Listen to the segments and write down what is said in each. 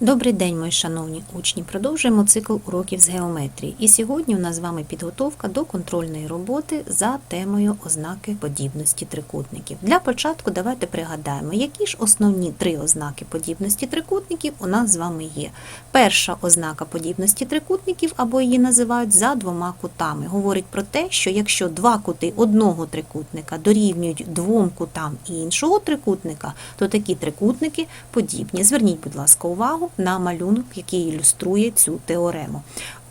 Добрий день, мої шановні учні. Продовжуємо цикл уроків з геометрії. І сьогодні у нас з вами підготовка до контрольної роботи за темою ознаки подібності трикутників. Для початку давайте пригадаємо, які ж основні три ознаки подібності трикутників у нас з вами є. Перша ознака подібності трикутників, або її називають за двома кутами. Говорить про те, що якщо два кути одного трикутника дорівнюють двом кутам іншого трикутника, то такі трикутники подібні. Зверніть, будь ласка, увагу на малюнок, який ілюструє цю теорему.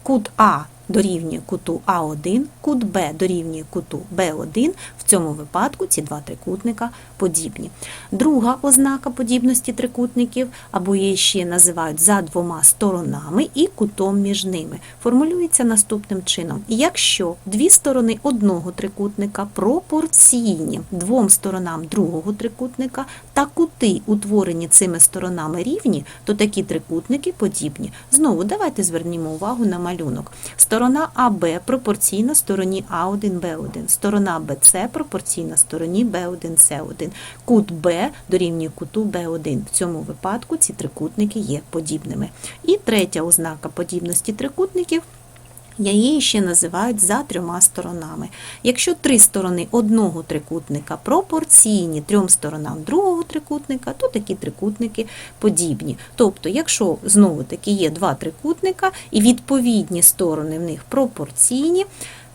Кут А дорівнює куту А1, кут Б дорівнює куту Б1. В цьому випадку ці два трикутника подібні. Друга ознака подібності трикутників, або її ще називають за двома сторонами і кутом між ними, формулюється наступним чином: якщо дві сторони одного трикутника пропорційні двом сторонам другого трикутника та кути, утворені цими сторонами рівні, то такі трикутники подібні. Знову давайте звернімо увагу на малюнок. Сторона АБ пропорційна стороні А1, Б1, сторона БЦ пропорційна стороні Б1, С1. Кут Б дорівнює куту Б1. В цьому випадку ці трикутники є подібними. І третя ознака подібності трикутників Її ще називають за трьома сторонами. Якщо три сторони одного трикутника пропорційні трьом сторонам другого трикутника, то такі трикутники подібні. Тобто, якщо знову таки є два трикутника і відповідні сторони в них пропорційні,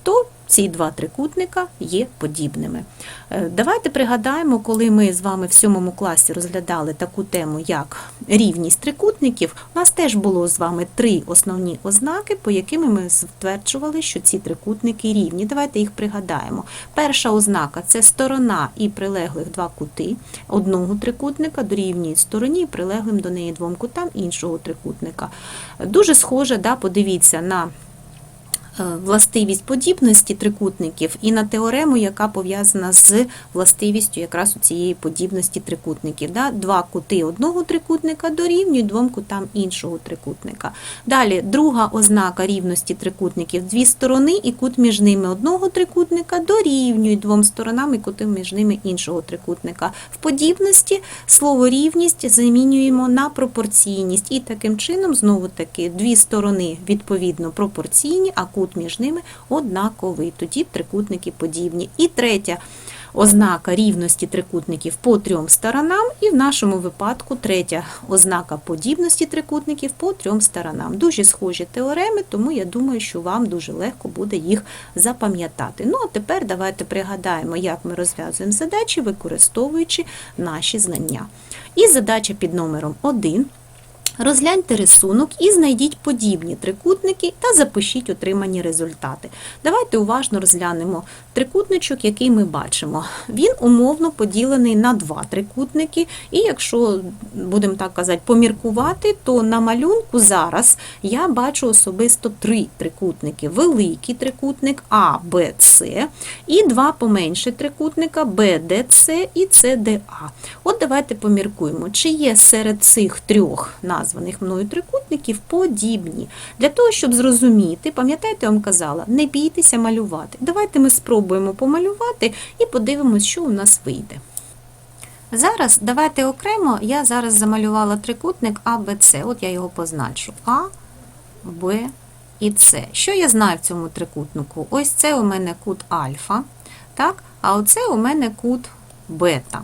то ці два трикутника є подібними. Е, Давайте пригадаємо, коли ми з вами в сьомому класі розглядали таку тему, як рівність трикутників, у нас теж було з вами три основні ознаки, по якими ми стверджували, що ці трикутники рівні. Давайте їх пригадаємо. Перша ознака це сторона і прилеглих два кути одного трикутника дорівнюють стороні прилеглим до неї двом кутам іншого трикутника. Дуже схоже, да, подивіться на властивість подібності трикутників і на теорему, яка пов'язана з властивістю якраз у цієї подібності трикутників. Два кути одного трикутника дорівнюють двом кутам іншого трикутника. Далі, друга ознака рівності трикутників дві сторони і кут між ними одного трикутника дорівнюють двом сторонам і кути між ними іншого трикутника. В подібності слово рівність замінюємо на пропорційність. І таким чином, знову таки, дві сторони відповідно пропорційні, а кут між ними однаковий. Тоді трикутники подібні. І третя ознака рівності трикутників по трьом сторонам, і в нашому випадку третя ознака подібності трикутників по трьом сторонам. Дуже схожі теореми, тому я думаю, що вам дуже легко буде їх запам'ятати. Ну а тепер давайте пригадаємо, як ми розв'язуємо задачі, використовуючи наші знання. І задача під номером 1. Розгляньте рисунок і знайдіть подібні трикутники та запишіть отримані результати. Давайте уважно розглянемо трикутничок, який ми бачимо. Він умовно поділений на два трикутники, і якщо будемо так казати, поміркувати, то на малюнку зараз я бачу особисто три трикутники: великий трикутник А, Б, С, і два поменші трикутника Б, Д, С і С, Д, А. От давайте поміркуємо, чи є серед цих трьох названих мною трикутників подібні. Для того, щоб зрозуміти, пам'ятаєте, я вам казала, не бійтеся малювати. Давайте ми спробуємо помалювати і подивимось, що у нас вийде. Зараз давайте окремо, я зараз замалювала трикутник А. От я його позначу. А, Б і С. Що я знаю в цьому трикутнику? Ось це у мене кут альфа, так? а оце у мене кут бета.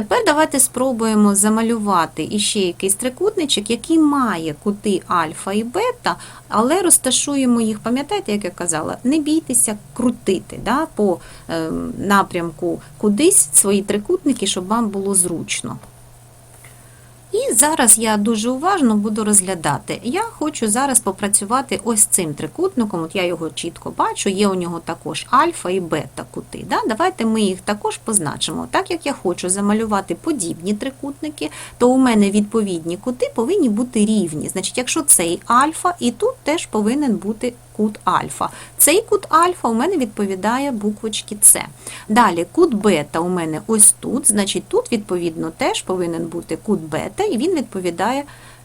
Тепер давайте спробуємо замалювати іще якийсь трикутничок, який має кути альфа і бета, але розташуємо їх, пам'ятаєте, як я казала, не бійтеся крутити да, по е, напрямку кудись свої трикутники, щоб вам було зручно. І зараз я дуже уважно буду розглядати. Я хочу зараз попрацювати ось цим трикутником, от я його чітко бачу, є у нього також альфа і бета кути. Да? Давайте ми їх також позначимо. Так як я хочу замалювати подібні трикутники, то у мене відповідні кути повинні бути рівні. Значить, якщо цей альфа, і тут теж повинен бути кут альфа. Цей кут альфа у мене відповідає буквочки С. Далі кут бета у мене ось тут, значить тут, відповідно, теж повинен бути кут бета, і він відповідає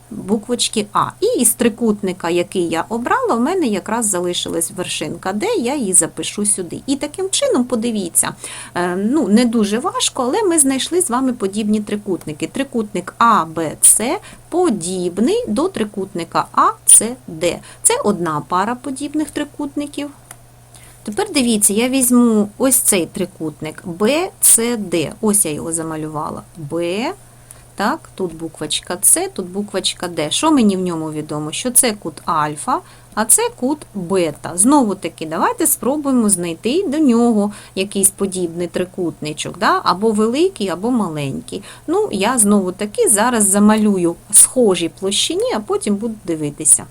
буквочки А. І із трикутника, який я обрала, у мене якраз залишилась вершинка Д, я її запишу сюди. І таким чином, подивіться, е, ну, не дуже важко, але ми знайшли з вами подібні трикутники. Трикутник А, Б, С подібний до трикутника А, С, Д. Це одна пара подібних трикутників. Тепер дивіться, я візьму ось цей трикутник B, C, D. Ось я його замалювала. B, так, тут буквочка С, тут буквочка Д. Що мені в ньому відомо? Що це кут альфа, а це кут бета. Знову таки, давайте спробуємо знайти до нього якийсь подібний трикутничок, да? або великий, або маленький. Ну, я знову таки зараз замалюю схожі площині, а потім буду дивитися.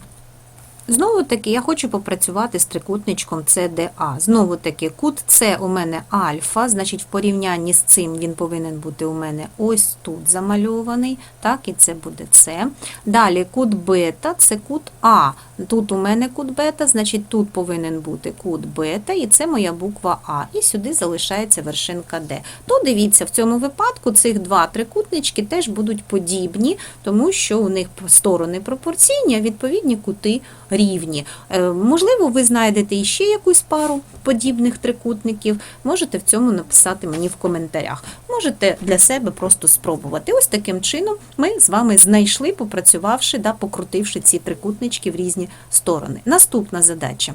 Знову таки, я хочу попрацювати з трикутничком CDA. Знову таки, кут С у мене альфа, значить, в порівнянні з цим він повинен бути у мене ось тут замальований. Так, і це буде С. Далі кут бета це кут А. Тут у мене кут бета, значить тут повинен бути кут бета, і це моя буква А. І сюди залишається вершинка Д. То дивіться, в цьому випадку цих два трикутнички теж будуть подібні, тому що у них сторони пропорційні, а відповідні кути рівні. Е, Можливо, ви знайдете іще якусь пару подібних трикутників. Можете в цьому написати мені в коментарях. Можете для себе просто спробувати. Ось таким чином ми з вами знайшли, попрацювавши, да, покрутивши ці трикутнички в різні сторони. Наступна задача.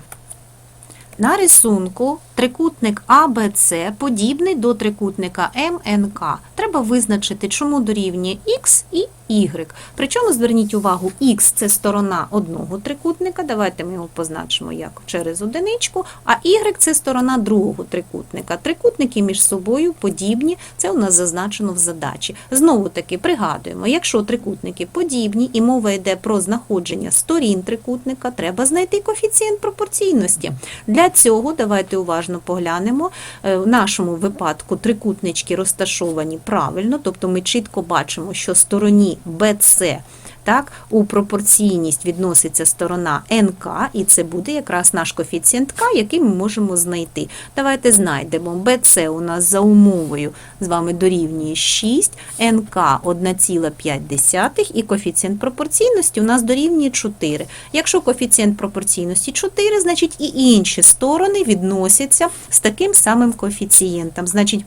На рисунку трикутник АБЦ подібний до трикутника МНК. Треба визначити, чому дорівнює Х і Y. Причому зверніть увагу, Х це сторона одного трикутника. Давайте ми його позначимо як через одиничку, а Y це сторона другого трикутника. Трикутники між собою подібні, це у нас зазначено в задачі. Знову таки пригадуємо, якщо трикутники подібні і мова йде про знаходження сторін трикутника, треба знайти коефіцієнт пропорційності. Для цього давайте уважно поглянемо. Е, В нашому випадку трикутнички розташовані правильно, тобто ми чітко бачимо, що стороні BC так, у пропорційність відноситься сторона НК, і це буде якраз наш коефіцієнт К, який ми можемо знайти. Давайте знайдемо. BC у нас за умовою з вами дорівнює 6, НК 1,5 і коефіцієнт пропорційності у нас дорівнює 4. Якщо коефіцієнт пропорційності 4, значить і інші сторони відносяться з таким самим коефіцієнтом. Значить,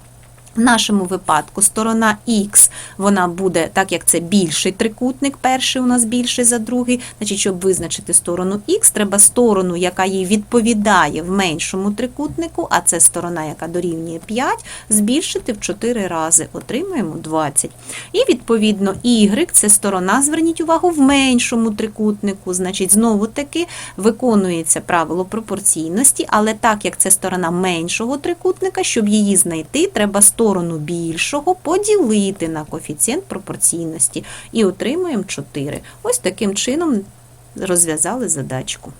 в нашому випадку сторона Х, вона буде, так як це більший трикутник, перший у нас більший за другий, значить, щоб визначити сторону Х, треба сторону, яка їй відповідає в меншому трикутнику, а це сторона, яка дорівнює 5, збільшити в 4 рази, отримаємо 20. І відповідно Y – це сторона, зверніть увагу, в меншому трикутнику, значить, знову таки виконується правило пропорційності, але так як це сторона меншого трикутника, щоб її знайти, треба сторону більшого поділити на коефіцієнт пропорційності і отримуємо 4. Ось таким чином розв'язали задачку.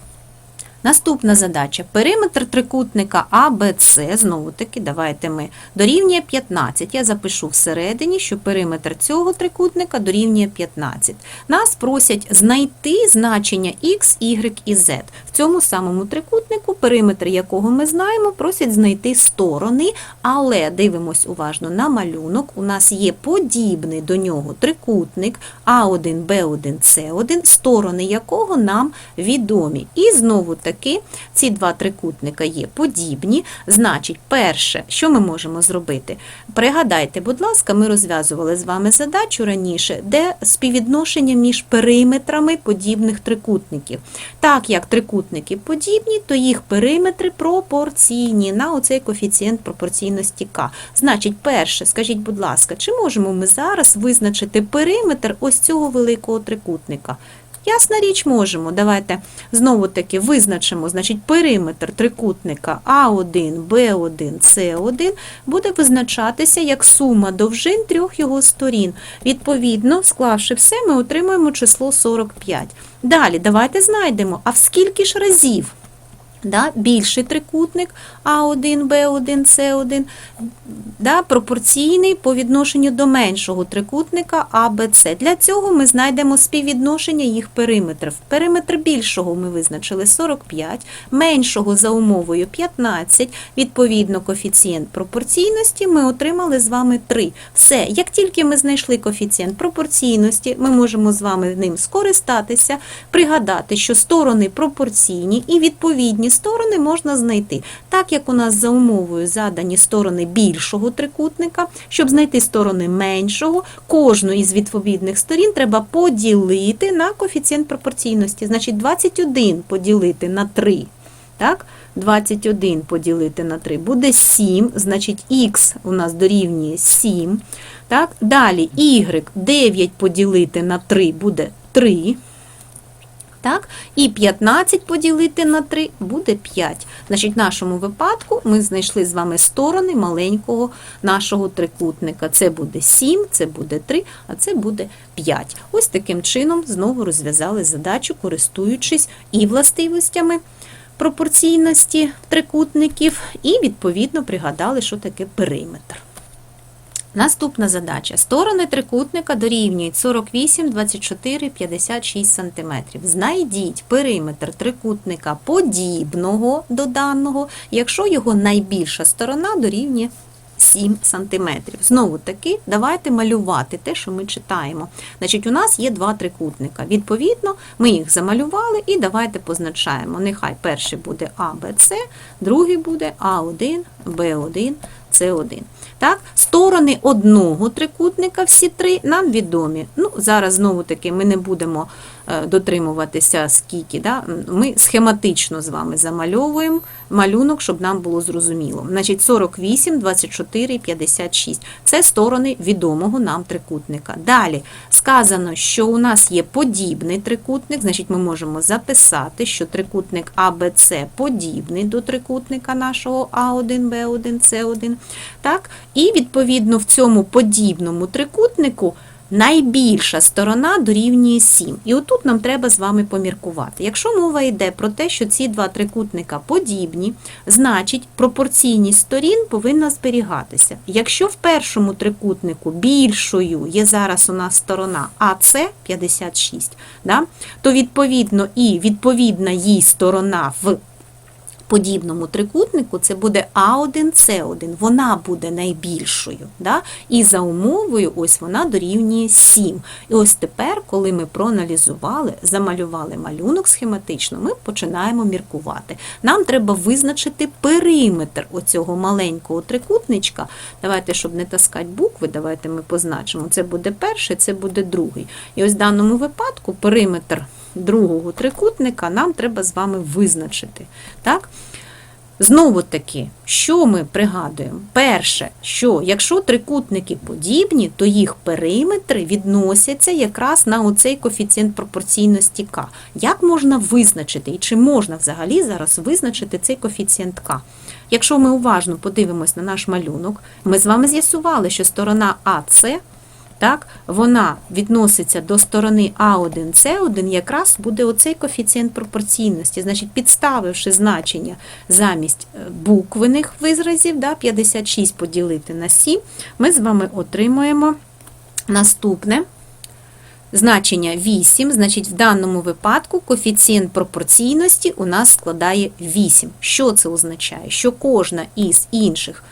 Наступна задача. Периметр трикутника АБЦ, знову таки, давайте ми, дорівнює 15. Я запишу всередині, що периметр цього трикутника дорівнює 15. Нас просять знайти значення X, Y і Z. В цьому самому трикутнику, периметр якого ми знаємо, просять знайти сторони, але дивимось уважно на малюнок. У нас є подібний до нього трикутник А1, Б1, С1, сторони якого нам відомі. І знову таки ці два трикутника є подібні. Значить, перше, що ми можемо зробити? Пригадайте, будь ласка, ми розв'язували з вами задачу раніше, де співвідношення між периметрами подібних трикутників. Так як трикутники подібні, то їх периметри пропорційні на оцей коефіцієнт пропорційності К. Значить, перше, скажіть, будь ласка, чи можемо ми зараз визначити периметр ось цього великого трикутника? Ясна річ можемо. Давайте знову таки визначимо, значить, периметр трикутника А1, Б1, С1 буде визначатися як сума довжин трьох його сторін. Відповідно, склавши все, ми отримуємо число 45. Далі, давайте знайдемо, а в скільки ж разів Да, більший трикутник А1, Б1, С1, да, пропорційний по відношенню до меншого трикутника АБЦ. Для цього ми знайдемо співвідношення їх периметрів. Периметр більшого ми визначили 45, меншого за умовою 15, відповідно коефіцієнт пропорційності ми отримали з вами 3. Все, як тільки ми знайшли коефіцієнт пропорційності, ми можемо з вами ним скористатися, пригадати, що сторони пропорційні і відповідні сторони можна знайти. Так як у нас за умовою задані сторони більшого трикутника, щоб знайти сторони меншого, кожну із відповідних сторін треба поділити на коефіцієнт пропорційності. Значить, 21 поділити на 3. Так? 21 поділити на 3 буде 7, значить х у нас дорівнює 7. Так? Далі y 9 поділити на 3 буде 3. Так? І 15 поділити на 3 буде 5. Значить, в нашому випадку ми знайшли з вами сторони маленького нашого трикутника. Це буде 7, це буде 3, а це буде 5. Ось таким чином знову розв'язали задачу, користуючись і властивостями пропорційності трикутників, і відповідно пригадали, що таке периметр. Наступна задача. Сторони трикутника дорівнюють 48, 24, 56 см. Знайдіть периметр трикутника подібного до даного, якщо його найбільша сторона дорівнює 7 см. Знову таки, давайте малювати те, що ми читаємо. Значить, у нас є два трикутника. Відповідно, ми їх замалювали і давайте позначаємо. Нехай перший буде А, Б, С, другий буде А1, Б1, С1. Так? Сторони одного трикутника, всі три, нам відомі. Ну, Зараз знову таки ми не будемо дотримуватися скільки. Да? Ми схематично з вами замальовуємо малюнок, щоб нам було зрозуміло. Значить, 48, 24, 56. Це сторони відомого нам трикутника. Далі сказано, що у нас є подібний трикутник, значить, ми можемо записати, що трикутник АБЦ подібний до трикутника нашого А1, Б1, С1. Так? І відповідно в цьому подібному трикутнику найбільша сторона дорівнює 7. І отут нам треба з вами поміркувати. Якщо мова йде про те, що ці два трикутника подібні, значить пропорційність сторін повинна зберігатися. Якщо в першому трикутнику більшою є зараз у нас сторона АС 56, да, то відповідно і відповідна їй сторона в подібному трикутнику це буде А1С1, вона буде найбільшою. Да? І за умовою ось вона дорівнює 7. І ось тепер, коли ми проаналізували, замалювали малюнок схематично, ми починаємо міркувати. Нам треба визначити периметр оцього маленького трикутничка. Давайте, щоб не таскати букви, давайте ми позначимо. Це буде перший, це буде другий. І ось в даному випадку периметр другого трикутника нам треба з вами визначити. Так? Знову таки, що ми пригадуємо? Перше, що якщо трикутники подібні, то їх периметри відносяться якраз на оцей коефіцієнт пропорційності К. Як можна визначити, і чи можна взагалі зараз визначити цей коефіцієнт К? Якщо ми уважно подивимось на наш малюнок, ми з вами з'ясували, що сторона АС так, вона відноситься до сторони А1, С1, якраз буде оцей коефіцієнт пропорційності. Значить, підставивши значення замість е, буквених виразів, да, 56 поділити на 7, ми з вами отримуємо наступне. Значення 8, значить, в даному випадку коефіцієнт пропорційності у нас складає 8. Що це означає? Що кожна із інших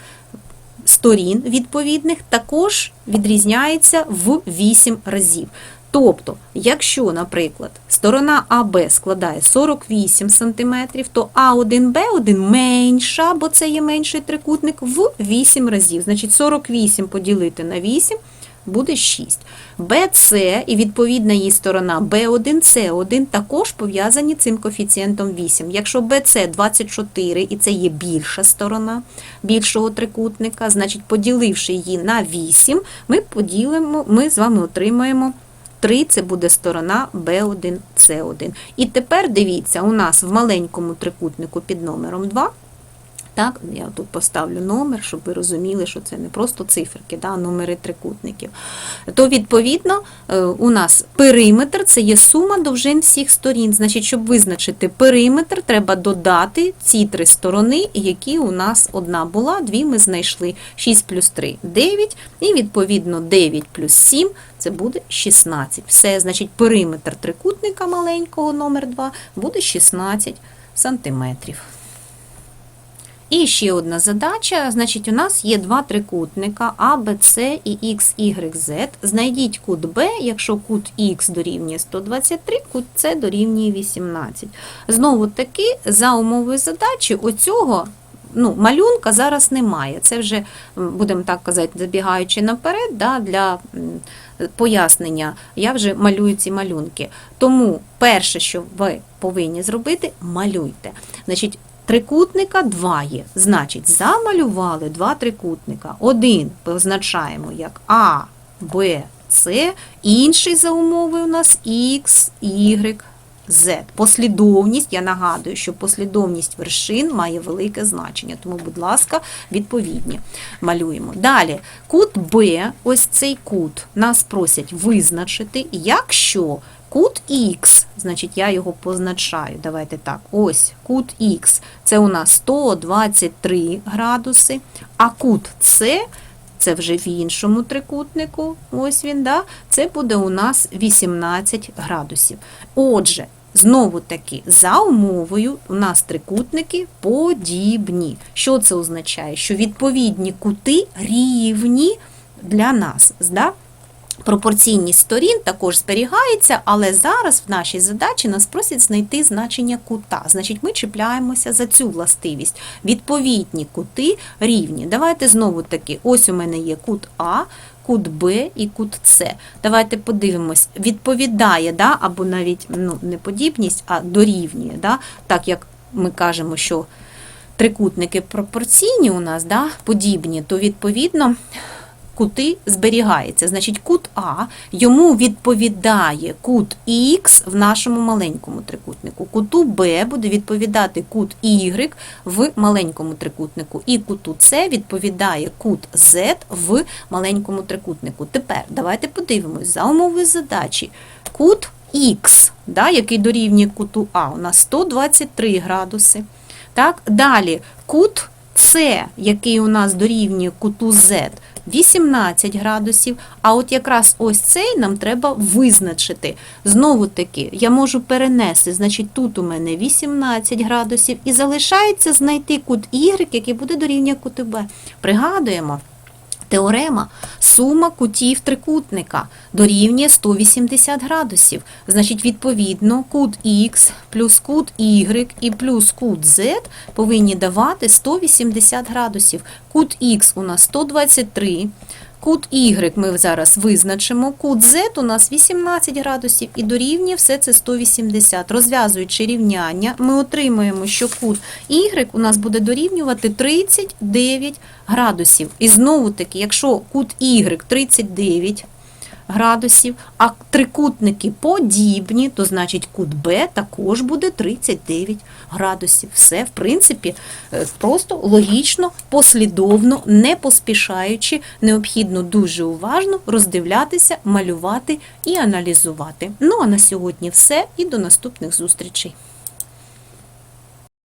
сторін відповідних також відрізняється в 8 разів. Тобто, якщо, наприклад, сторона АБ складає 48 см, то А1Б1 менша, бо це є менший трикутник, в 8 разів. Значить, 48 поділити на 8 буде 6. БЦ і відповідна її сторона B1, C1 також пов'язані цим коефіцієнтом 8. Якщо BC 24 і це є більша сторона більшого трикутника, значить, поділивши її на 8, ми поділимо, ми з вами отримаємо 3 це буде сторона B1, C1. І тепер дивіться, у нас в маленькому трикутнику під номером 2 Так, я тут поставлю номер, щоб ви розуміли, що це не просто циферки, да, номери трикутників. То, відповідно, е, у нас периметр це є сума довжин всіх сторін. Значить, щоб визначити периметр, треба додати ці три сторони, які у нас одна була, дві ми знайшли. 6 плюс 3 – 9, і відповідно 9 плюс 7 – це буде 16. Все, значить, периметр трикутника маленького номер 2 буде 16 сантиметрів. І ще одна задача. Значить, у нас є два трикутника А, Б, С і X, Y, Z. Знайдіть кут Б, якщо кут Х дорівнює 123, кут С дорівнює 18. Знову таки, за умовою задачі, оцього ну, малюнка зараз немає. Це вже, будемо так казати, забігаючи наперед, да, для пояснення, я вже малюю ці малюнки. Тому перше, що ви повинні зробити, малюйте. Значить, Трикутника два є. Значить, замалювали два трикутника. Один позначаємо як А, Б, С, інший за умовою у нас Х, Y, Z. Послідовність, я нагадую, що послідовність вершин має велике значення, тому, будь ласка, відповідні малюємо. Далі, кут Б, ось цей кут, нас просять визначити, якщо кут Х, значить я його позначаю. Давайте так, ось кут Х, це у нас 123 градуси, а кут С це вже в іншому трикутнику, ось він, да? це буде у нас 18 градусів. Отже, знову таки, за умовою у нас трикутники подібні. Що це означає? Що відповідні кути рівні для нас. Да? Пропорційність сторін також зберігається, але зараз в нашій задачі нас просять знайти значення кута. Значить, ми чіпляємося за цю властивість. Відповідні кути рівні. Давайте знову таки, ось у мене є кут А, кут Б і кут С. Давайте подивимось, відповідає, да, або навіть ну, не подібність, а дорівнює. Да, так як ми кажемо, що трикутники пропорційні у нас, да, подібні, то відповідно кути зберігається. Значить, кут А йому відповідає кут Х в нашому маленькому трикутнику. Куту Б буде відповідати кут Y в маленькому трикутнику. І куту С відповідає кут Z в маленькому трикутнику. Тепер давайте подивимось за умовою задачі. Кут Х, да, який дорівнює куту А, у нас 123 градуси. Так, далі кут С, який у нас дорівнює куту Z, 18 градусів. А от якраз ось цей нам треба визначити. Знову таки, я можу перенести, значить, тут у мене 18 градусів, і залишається знайти кут Y, який буде дорівнює куту B. Пригадуємо. Теорема сума кутів трикутника дорівнює 180 градусів. Значить, відповідно, кут Х плюс кут Y і плюс кут Z повинні давати 180 градусів. Кут Х у нас 123, кут Y ми зараз визначимо, кут Z у нас 18 градусів і дорівнює все це 180. Розв'язуючи рівняння, ми отримуємо, що кут Y у нас буде дорівнювати 39 градусів. І знову таки, якщо кут Y 39 градусів, а трикутники подібні, то значить кут Б також буде 39 градусів. Все, в принципі, е, просто логічно, послідовно, не поспішаючи, необхідно дуже уважно роздивлятися, малювати і аналізувати. Ну а на сьогодні все і до наступних зустрічей.